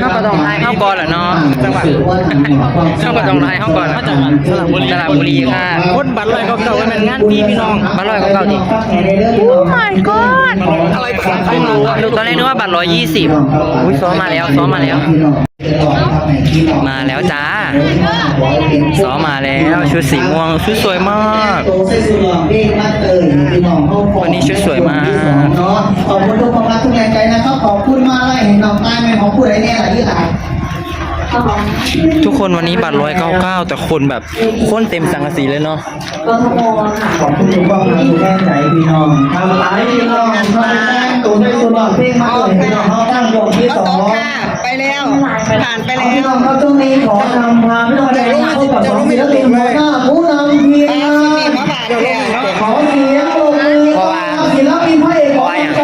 เข้าก็ต้องทายเข้าก่อนเหรอเนาะจังหวัดเข้าก็ต้องทายเข้าก่อนเหรอมาจากสระบุรีสระบุรีค่ะคนบัตรลอยเก่าๆเป็นงานพี่พี่น้องบัตรร้อยก็เก่าดิโอ้ my god อะไรบัตรไม่รู้อะดูตอนแรกนึกว่าบัตรร้อยยี่สิบอุ้ยซ้อมมาแล้วซ้อมมาแล้วมาแล้วจ้าซ้อมมาแล้วชุดสีม่วงชุดสวยมากวันนี้ชุดสวยมากเนาะขอบคุณทุกความรักทุกแรงใจนะครับขอบคุณมากเลย ผู้ใดเนี่ยหลายที่หลายทุกคนวันนี้บัตรร้อยเก้าเก้าแต่คนแบบคนเต็มสังกะสีเลยเนาะขอบคุณทุกความรักทุกแรงใจพี่น้องทำหลายพี่น้องทำแต่งตัวด้วยตัวน้องเพลงมาเลยพี่น้องเขาตั้งวงที่สองไปแล้ว ผ่านไปไปแล้พี่น้วองเขาต้องมีขอนำพาพี่น้องได้พบกับสองศิลปินหัวหน้าผู้นำทีมงานมาผ่านแล้วขอเสียงปรบมือศิลปินพระเอกของใจ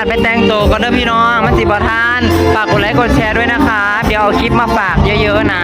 าตไปแต่งตัวก่อนเด้อพี่น้อง มันสิบทาน ฝากกดไลค์กดแชร์ด้วยนะคะ เดี๋ยวเอาคลิปมาฝากเยอะๆนะ